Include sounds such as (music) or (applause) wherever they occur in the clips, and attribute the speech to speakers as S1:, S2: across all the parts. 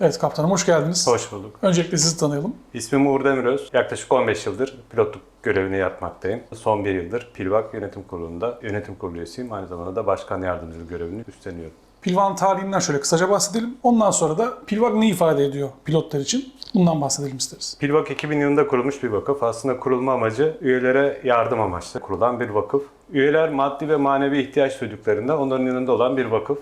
S1: Evet kaptanım hoş geldiniz.
S2: Hoş bulduk.
S1: Öncelikle sizi tanıyalım.
S2: İsmim Uğur Demiröz. Yaklaşık 15 yıldır pilotluk görevini yapmaktayım. Son bir yıldır Pilvak Yönetim Kurulu'nda yönetim kurulu üyesiyim. Aynı zamanda da başkan yardımcılığı görevini üstleniyorum.
S1: Pilvan tarihinden şöyle kısaca bahsedelim. Ondan sonra da Pilvak ne ifade ediyor pilotlar için? Bundan bahsedelim isteriz.
S2: Pilvak 2000 yılında kurulmuş bir vakıf. Aslında kurulma amacı üyelere yardım amaçlı kurulan bir vakıf. Üyeler maddi ve manevi ihtiyaç duyduklarında onların yanında olan bir vakıf.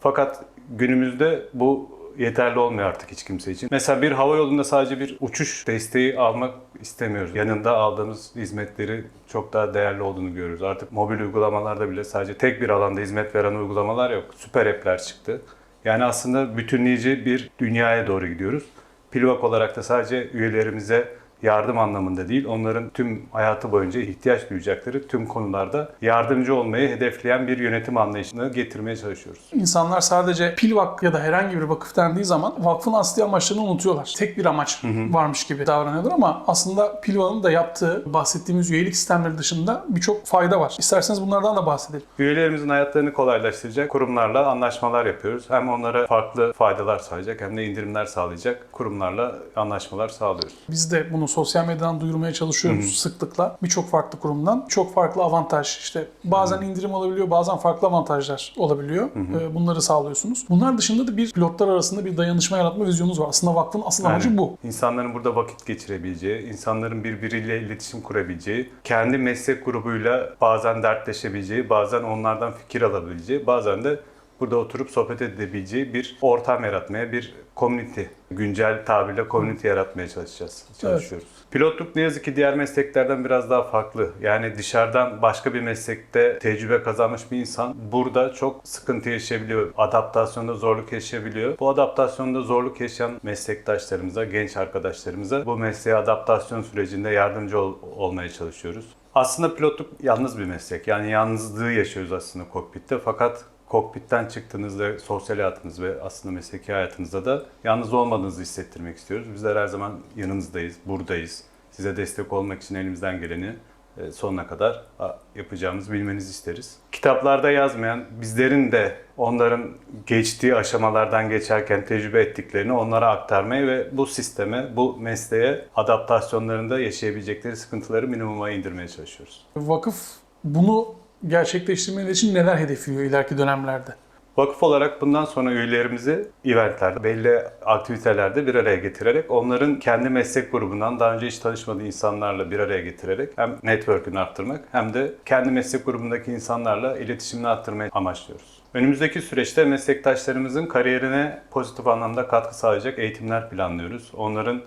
S2: Fakat günümüzde bu yeterli olmuyor artık hiç kimse için. Mesela bir hava yolunda sadece bir uçuş desteği almak istemiyoruz. Yanında aldığımız hizmetleri çok daha değerli olduğunu görüyoruz. Artık mobil uygulamalarda bile sadece tek bir alanda hizmet veren uygulamalar yok. Süper app'ler çıktı. Yani aslında bütünleyici bir dünyaya doğru gidiyoruz. Pilvak olarak da sadece üyelerimize yardım anlamında değil, onların tüm hayatı boyunca ihtiyaç duyacakları tüm konularda yardımcı olmayı hedefleyen bir yönetim anlayışını getirmeye çalışıyoruz.
S1: İnsanlar sadece Pilvak ya da herhangi bir vakıf dendiği zaman vakfın asli amaçlarını unutuyorlar. Tek bir amaç varmış gibi davranıyorlar ama aslında Pilvak'ın da yaptığı bahsettiğimiz üyelik sistemleri dışında birçok fayda var. İsterseniz bunlardan da bahsedelim.
S2: Üyelerimizin hayatlarını kolaylaştıracak kurumlarla anlaşmalar yapıyoruz. Hem onlara farklı faydalar sağlayacak hem de indirimler sağlayacak kurumlarla anlaşmalar sağlıyoruz.
S1: Biz de bunu sosyal medyadan duyurmaya çalışıyoruz sıklıkla. Birçok farklı kurumdan. Çok farklı avantaj. işte bazen indirim olabiliyor, bazen farklı avantajlar olabiliyor. Ee, Bunları sağlıyorsunuz. Bunlar dışında da bir pilotlar arasında bir dayanışma yaratma vizyonunuz var. Aslında vakfın asıl amacı bu.
S2: İnsanların burada vakit geçirebileceği, insanların birbiriyle iletişim kurabileceği, kendi meslek grubuyla bazen dertleşebileceği, bazen onlardan fikir alabileceği, bazen de burada oturup sohbet edebileceği bir ortam yaratmaya, bir community, güncel tabirle community yaratmaya çalışacağız, çalışıyoruz. Pilotluk ne yazık ki diğer mesleklerden biraz daha farklı. Yani dışarıdan başka bir meslekte tecrübe kazanmış bir insan burada çok sıkıntı yaşayabiliyor. Adaptasyonda zorluk yaşayabiliyor. Bu adaptasyonda zorluk yaşayan meslektaşlarımıza, genç arkadaşlarımıza bu mesleğe adaptasyon sürecinde yardımcı ol- olmaya çalışıyoruz. Aslında pilotluk yalnız bir meslek. Yani yalnızlığı yaşıyoruz aslında kokpitte. Fakat kokpitten çıktığınızda sosyal hayatınız ve aslında mesleki hayatınızda da yalnız olmadığınızı hissettirmek istiyoruz. Bizler her zaman yanınızdayız, buradayız. Size destek olmak için elimizden geleni e, sonuna kadar a, yapacağımızı bilmenizi isteriz. Kitaplarda yazmayan, bizlerin de onların geçtiği aşamalardan geçerken tecrübe ettiklerini onlara aktarmaya ve bu sisteme, bu mesleğe adaptasyonlarında yaşayabilecekleri sıkıntıları minimuma indirmeye çalışıyoruz.
S1: Vakıf bunu gerçekleştirmeleri için neler hedefliyor ileriki dönemlerde?
S2: Vakıf olarak bundan sonra üyelerimizi eventlerde, belli aktivitelerde bir araya getirerek onların kendi meslek grubundan daha önce hiç tanışmadığı insanlarla bir araya getirerek hem network'ünü arttırmak hem de kendi meslek grubundaki insanlarla iletişimini arttırmayı amaçlıyoruz. Önümüzdeki süreçte meslektaşlarımızın kariyerine pozitif anlamda katkı sağlayacak eğitimler planlıyoruz. Onların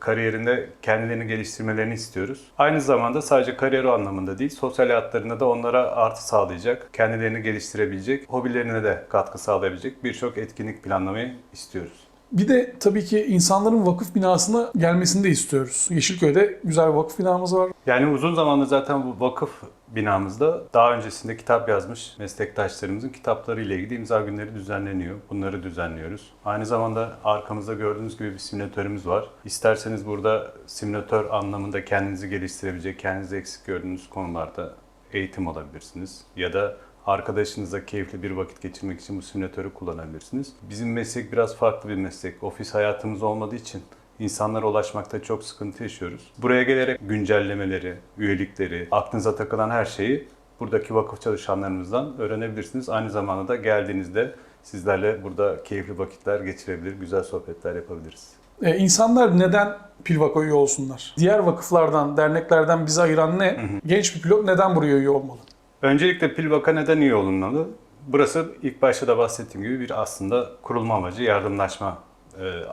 S2: kariyerinde kendilerini geliştirmelerini istiyoruz. Aynı zamanda sadece kariyer anlamında değil, sosyal hayatlarında da onlara artı sağlayacak, kendilerini geliştirebilecek, hobilerine de katkı sağlayabilecek birçok etkinlik planlamayı istiyoruz.
S1: Bir de tabii ki insanların vakıf binasına gelmesini de istiyoruz. Yeşilköy'de güzel bir vakıf binamız var.
S2: Yani uzun zamandır zaten bu vakıf binamızda daha öncesinde kitap yazmış meslektaşlarımızın kitapları ile ilgili imza günleri düzenleniyor. Bunları düzenliyoruz. Aynı zamanda arkamızda gördüğünüz gibi bir simülatörümüz var. İsterseniz burada simülatör anlamında kendinizi geliştirebilecek, kendinizi eksik gördüğünüz konularda eğitim alabilirsiniz. Ya da arkadaşınızla keyifli bir vakit geçirmek için bu simülatörü kullanabilirsiniz. Bizim meslek biraz farklı bir meslek. Ofis hayatımız olmadığı için insanlara ulaşmakta çok sıkıntı yaşıyoruz. Buraya gelerek güncellemeleri, üyelikleri, aklınıza takılan her şeyi buradaki vakıf çalışanlarımızdan öğrenebilirsiniz. Aynı zamanda da geldiğinizde sizlerle burada keyifli vakitler geçirebilir, güzel sohbetler yapabiliriz.
S1: Ee, insanlar neden Pilvak'a üye olsunlar? Diğer vakıflardan, derneklerden bizi ayıran ne? Genç bir pilot neden buraya üye olmalı?
S2: Öncelikle Pilvak'a neden üye olunmalı? Burası ilk başta da bahsettiğim gibi bir aslında kurulma amacı, yardımlaşma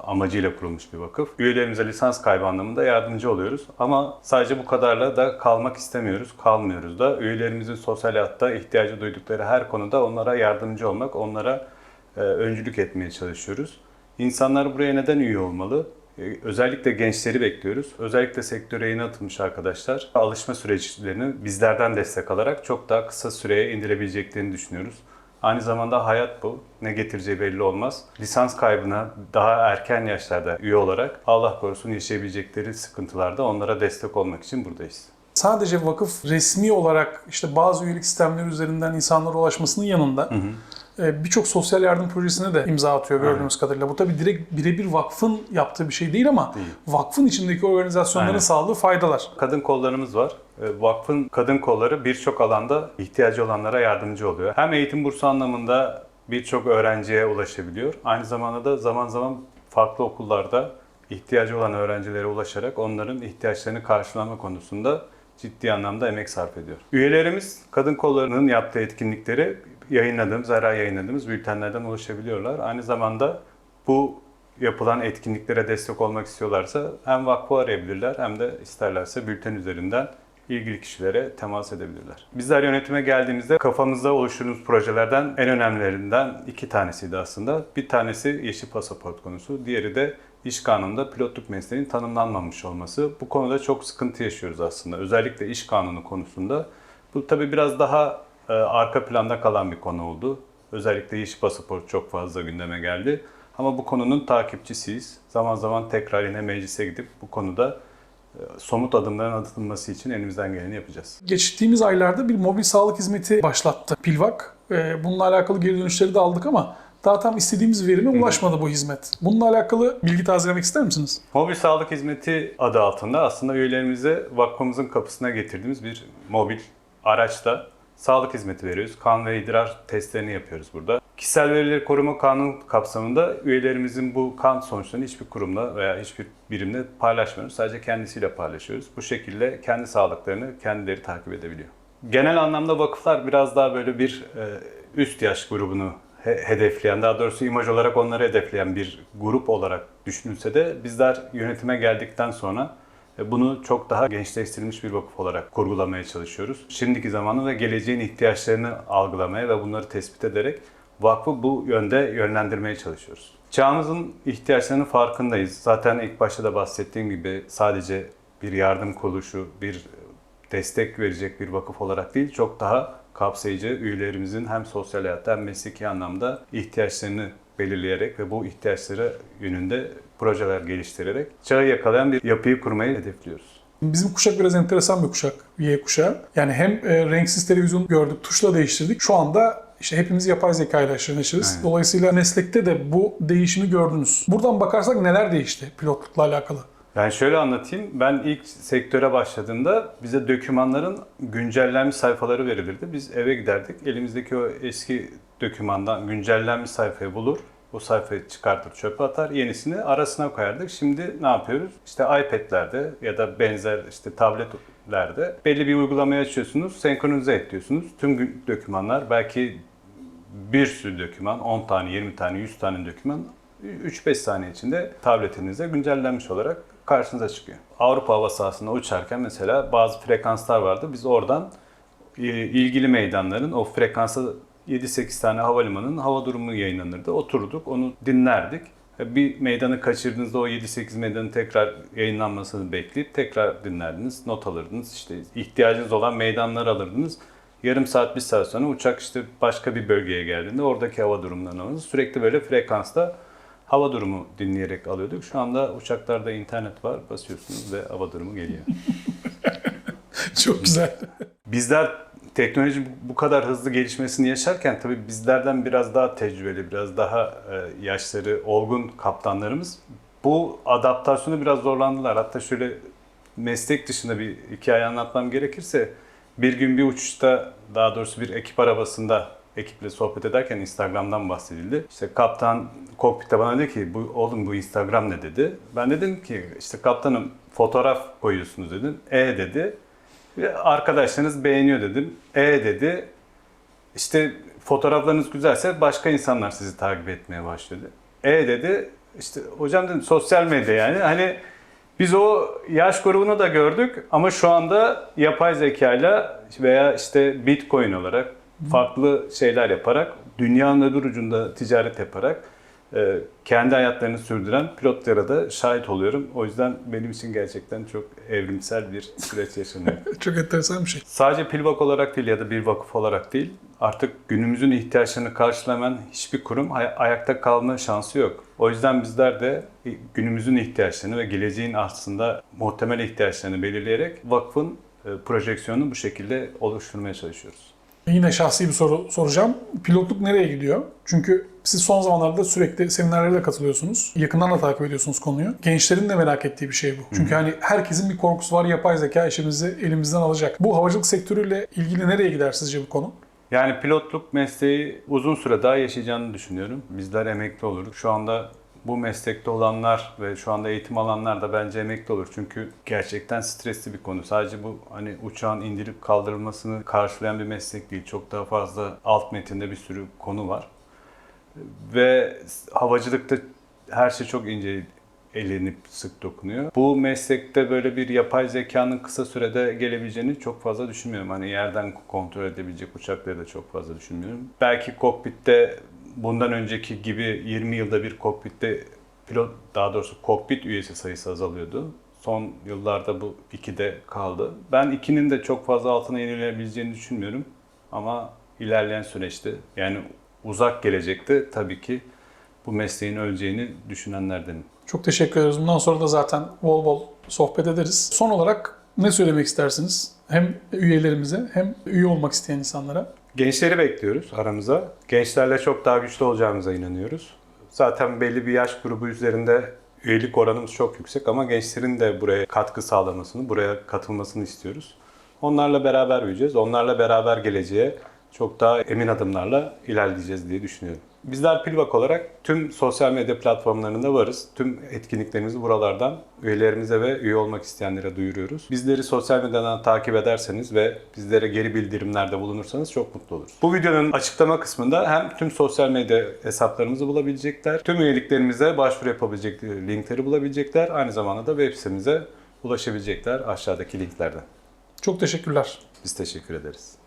S2: amacıyla kurulmuş bir vakıf. Üyelerimize lisans kaybı anlamında yardımcı oluyoruz. Ama sadece bu kadarla da kalmak istemiyoruz, kalmıyoruz da. Üyelerimizin sosyal hayatta ihtiyacı duydukları her konuda onlara yardımcı olmak, onlara e, öncülük etmeye çalışıyoruz. İnsanlar buraya neden üye olmalı? Ee, Özellikle gençleri bekliyoruz. Özellikle sektöre yeni atılmış arkadaşlar alışma süreçlerini bizlerden destek alarak çok daha kısa süreye indirebileceklerini düşünüyoruz. Aynı zamanda hayat bu. Ne getireceği belli olmaz. Lisans kaybına daha erken yaşlarda üye olarak Allah korusun yaşayabilecekleri sıkıntılarda onlara destek olmak için buradayız.
S1: Sadece vakıf resmi olarak işte bazı üyelik sistemleri üzerinden insanlara ulaşmasının yanında e, birçok sosyal yardım projesine de imza atıyor gördüğümüz kadarıyla. Bu tabii direkt birebir vakfın yaptığı bir şey değil ama
S2: Değil.
S1: vakfın içindeki organizasyonların
S2: Aynen.
S1: sağladığı faydalar.
S2: Kadın kollarımız var. E, Vakfın kadın kolları birçok alanda ihtiyacı olanlara yardımcı oluyor. Hem eğitim bursu anlamında birçok öğrenciye ulaşabiliyor. Aynı zamanda da zaman zaman farklı okullarda ihtiyacı olan öğrencilere ulaşarak onların ihtiyaçlarını karşılama konusunda ciddi anlamda emek sarf ediyor. Üyelerimiz kadın kollarının yaptığı etkinlikleri yayınladığımız, ara yayınladığımız bültenlerden ulaşabiliyorlar. Aynı zamanda bu yapılan etkinliklere destek olmak istiyorlarsa hem vakfı arayabilirler hem de isterlerse bülten üzerinden ilgili kişilere temas edebilirler. Bizler yönetime geldiğimizde kafamızda oluşturduğumuz projelerden en önemlilerinden iki tanesiydi aslında. Bir tanesi yeşil pasaport konusu, diğeri de iş kanununda pilotluk mesleğinin tanımlanmamış olması. Bu konuda çok sıkıntı yaşıyoruz aslında. Özellikle iş kanunu konusunda. Bu tabii biraz daha arka planda kalan bir konu oldu. Özellikle yeşil pasaport çok fazla gündeme geldi. Ama bu konunun takipçisiyiz. Zaman zaman tekrar yine meclise gidip bu konuda e, somut adımların atılması için elimizden geleni yapacağız.
S1: Geçtiğimiz aylarda bir mobil sağlık hizmeti başlattı Pilvak. E, Bununla alakalı geri dönüşleri de aldık ama daha tam istediğimiz verime ulaşmadı bu hizmet. Bununla alakalı bilgi tazelemek ister misiniz?
S2: Mobil Sağlık Hizmeti adı altında aslında üyelerimize vakfımızın kapısına getirdiğimiz bir mobil araçla sağlık hizmeti veriyoruz. Kan ve idrar testlerini yapıyoruz burada. Kişisel verileri koruma kanunu kapsamında üyelerimizin bu kan sonuçlarını hiçbir kurumla veya hiçbir birimle paylaşmıyoruz. Sadece kendisiyle paylaşıyoruz. Bu şekilde kendi sağlıklarını kendileri takip edebiliyor. Genel anlamda vakıflar biraz daha böyle bir e, üst yaş grubunu he- hedefleyen, daha doğrusu imaj olarak onları hedefleyen bir grup olarak düşünülse de bizler yönetime geldikten sonra bunu çok daha gençleştirilmiş bir vakıf olarak kurgulamaya çalışıyoruz. Şimdiki zamanı ve geleceğin ihtiyaçlarını algılamaya ve bunları tespit ederek vakfı bu yönde yönlendirmeye çalışıyoruz. Çağımızın ihtiyaçlarının farkındayız. Zaten ilk başta da bahsettiğim gibi sadece bir yardım kuruluşu, bir destek verecek bir vakıf olarak değil, çok daha kapsayıcı üyelerimizin hem sosyal hayatta hem mesleki anlamda ihtiyaçlarını belirleyerek ve bu ihtiyaçları yönünde projeler geliştirerek çağı yakalayan bir yapıyı kurmayı hedefliyoruz.
S1: Bizim kuşak biraz enteresan bir kuşak. Y kuşağı. Yani hem e, renksiz televizyon gördük, tuşla değiştirdik. Şu anda işte hepimiz yapay zeka ile neşiriz.
S2: Aynen.
S1: Dolayısıyla meslekte de bu değişimi gördünüz. Buradan bakarsak neler değişti pilotlukla alakalı?
S2: Yani şöyle anlatayım. Ben ilk sektöre başladığımda bize dokümanların güncellenmiş sayfaları verilirdi. Biz eve giderdik. Elimizdeki o eski dokümandan güncellenmiş sayfayı bulur. O sayfayı çıkartır çöpe atar. Yenisini arasına koyardık. Şimdi ne yapıyoruz? İşte iPad'lerde ya da benzer işte tabletlerde belli bir uygulamayı açıyorsunuz. Senkronize et diyorsunuz. Tüm dokümanlar belki bir sürü doküman, 10 tane, 20 tane, 100 tane doküman 3-5 saniye içinde tabletinizde güncellenmiş olarak karşınıza çıkıyor. Avrupa hava sahasında uçarken mesela bazı frekanslar vardı. Biz oradan e, ilgili meydanların o frekansa 7-8 tane havalimanının hava durumu yayınlanırdı. Oturduk, onu dinlerdik. E, Bir meydanı kaçırdığınızda o 7-8 meydanın tekrar yayınlanmasını bekleyip tekrar dinlerdiniz, not alırdınız. İşte ihtiyacınız olan meydanları alırdınız. Yarım saat, bir saat sonra uçak işte başka bir bölgeye geldiğinde oradaki hava durumlarını alırdınız. Sürekli böyle frekansta hava durumu dinleyerek alıyorduk. Şu anda uçaklarda internet var, basıyorsunuz ve hava durumu geliyor. (laughs)
S1: Çok güzel.
S2: Bizler teknoloji bu kadar hızlı gelişmesini yaşarken tabii bizlerden biraz daha tecrübeli, biraz daha e, yaşları olgun kaptanlarımız bu adaptasyonu biraz zorlandılar. Hatta şöyle meslek dışında bir hikaye anlatmam gerekirse bir gün bir uçuşta daha doğrusu bir ekip arabasında ekiple sohbet ederken Instagram'dan bahsedildi. İşte kaptan kokpitte bana dedi ki bu oğlum bu Instagram ne dedi. Ben dedim ki işte kaptanım fotoğraf koyuyorsunuz dedim. E dedi. Arkadaşlarınız beğeniyor dedim. E dedi. İşte fotoğraflarınız güzelse başka insanlar sizi takip etmeye başladı. E dedi. İşte hocam dedim sosyal medya yani. Hani biz o yaş grubunu da gördük ama şu anda yapay zekayla veya işte bitcoin olarak farklı şeyler yaparak dünyanın öbür ucunda ticaret yaparak kendi hayatlarını sürdüren pilotlara da şahit oluyorum. O yüzden benim için gerçekten çok evrimsel bir süreç yaşanıyor. (laughs)
S1: Çok enteresan bir şey.
S2: Sadece pilvak olarak değil ya da bir vakıf olarak değil, artık günümüzün ihtiyaçlarını karşılamayan hiçbir kurum ay- ayakta kalma şansı yok. O yüzden bizler de günümüzün ihtiyaçlarını ve geleceğin aslında muhtemel ihtiyaçlarını belirleyerek vakfın e, projeksiyonunu bu şekilde oluşturmaya çalışıyoruz.
S1: Yine şahsi bir soru soracağım. Pilotluk nereye gidiyor? Çünkü siz son zamanlarda sürekli seminerlere de katılıyorsunuz. Yakından da takip ediyorsunuz konuyu. Gençlerin de merak ettiği bir şey bu. Çünkü hani herkesin bir korkusu var. Yapay zeka işimizi elimizden alacak. Bu havacılık sektörüyle ilgili nereye gider sizce bu konu?
S2: Yani pilotluk mesleği uzun süre daha yaşayacağını düşünüyorum. Bizler emekli oluruz. Şu anda bu meslekte olanlar ve şu anda eğitim alanlar da bence emekli olur. Çünkü gerçekten stresli bir konu. Sadece bu hani uçağın indirip kaldırılmasını karşılayan bir meslek değil. Çok daha fazla alt metinde bir sürü konu var. Ve havacılıkta her şey çok ince elenip sık dokunuyor. Bu meslekte böyle bir yapay zekanın kısa sürede gelebileceğini çok fazla düşünmüyorum. Hani yerden kontrol edebilecek uçakları da çok fazla düşünmüyorum. Belki kokpitte bundan önceki gibi 20 yılda bir kokpitte pilot daha doğrusu kokpit üyesi sayısı azalıyordu. Son yıllarda bu 2'de kaldı. Ben 2'nin de çok fazla altına inilebileceğini düşünmüyorum. Ama ilerleyen süreçte yani uzak gelecekte tabii ki bu mesleğin öleceğini düşünenlerdenim.
S1: Çok teşekkür ederiz. Bundan sonra da zaten bol bol sohbet ederiz. Son olarak ne söylemek istersiniz? Hem üyelerimize hem üye olmak isteyen insanlara.
S2: Gençleri bekliyoruz aramıza. Gençlerle çok daha güçlü olacağımıza inanıyoruz. Zaten belli bir yaş grubu üzerinde üyelik oranımız çok yüksek ama gençlerin de buraya katkı sağlamasını, buraya katılmasını istiyoruz. Onlarla beraber büyüyeceğiz. Onlarla beraber geleceğe çok daha emin adımlarla ilerleyeceğiz diye düşünüyorum. Bizler Pilvak olarak tüm sosyal medya platformlarında varız. Tüm etkinliklerimizi buralardan üyelerimize ve üye olmak isteyenlere duyuruyoruz. Bizleri sosyal medyadan takip ederseniz ve bizlere geri bildirimlerde bulunursanız çok mutlu oluruz. Bu videonun açıklama kısmında hem tüm sosyal medya hesaplarımızı bulabilecekler, tüm üyeliklerimize başvuru yapabilecek linkleri bulabilecekler. Aynı zamanda da web sitemize ulaşabilecekler aşağıdaki linklerden.
S1: Çok teşekkürler.
S2: Biz teşekkür ederiz.